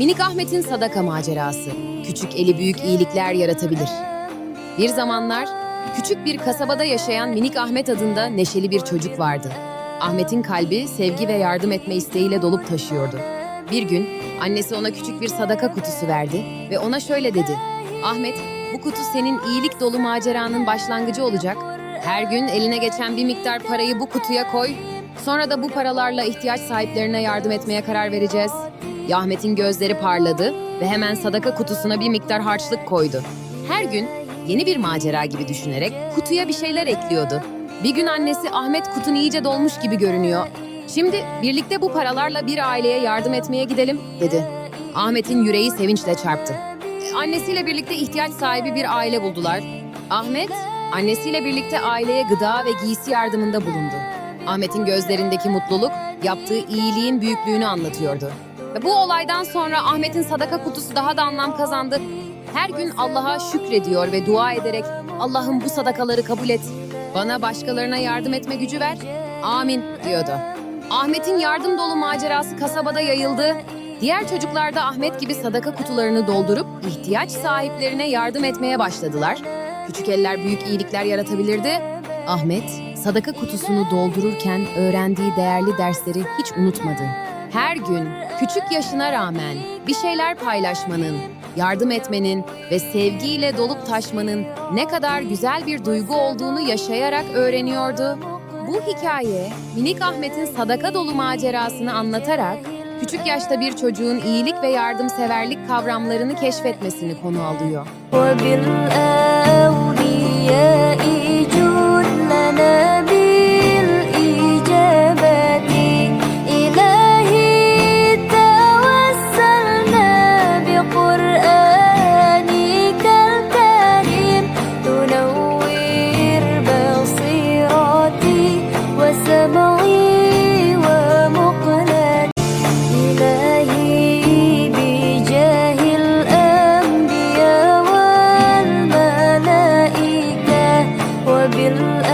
Minik Ahmet'in sadaka macerası. Küçük eli büyük iyilikler yaratabilir. Bir zamanlar küçük bir kasabada yaşayan Minik Ahmet adında neşeli bir çocuk vardı. Ahmet'in kalbi sevgi ve yardım etme isteğiyle dolup taşıyordu. Bir gün annesi ona küçük bir sadaka kutusu verdi ve ona şöyle dedi. Ahmet, bu kutu senin iyilik dolu maceranın başlangıcı olacak. Her gün eline geçen bir miktar parayı bu kutuya koy. Sonra da bu paralarla ihtiyaç sahiplerine yardım etmeye karar vereceğiz. Ahmet'in gözleri parladı ve hemen sadaka kutusuna bir miktar harçlık koydu. Her gün yeni bir macera gibi düşünerek kutuya bir şeyler ekliyordu. Bir gün annesi Ahmet kutun iyice dolmuş gibi görünüyor. Şimdi birlikte bu paralarla bir aileye yardım etmeye gidelim dedi. Ahmet'in yüreği sevinçle çarptı. Annesiyle birlikte ihtiyaç sahibi bir aile buldular. Ahmet, annesiyle birlikte aileye gıda ve giysi yardımında bulundu. Ahmet'in gözlerindeki mutluluk, yaptığı iyiliğin büyüklüğünü anlatıyordu. Bu olaydan sonra Ahmet'in sadaka kutusu daha da anlam kazandı. Her gün Allah'a şükrediyor ve dua ederek Allah'ım bu sadakaları kabul et. Bana başkalarına yardım etme gücü ver. Amin diyordu. Ahmet'in yardım dolu macerası kasabada yayıldı. Diğer çocuklar da Ahmet gibi sadaka kutularını doldurup ihtiyaç sahiplerine yardım etmeye başladılar. Küçük eller büyük iyilikler yaratabilirdi. Ahmet, sadaka kutusunu doldururken öğrendiği değerli dersleri hiç unutmadı. Her gün küçük yaşına rağmen bir şeyler paylaşmanın, yardım etmenin ve sevgiyle dolup taşmanın ne kadar güzel bir duygu olduğunu yaşayarak öğreniyordu. Bu hikaye minik Ahmet'in sadaka dolu macerasını anlatarak küçük yaşta bir çocuğun iyilik ve yardımseverlik kavramlarını keşfetmesini konu alıyor. bila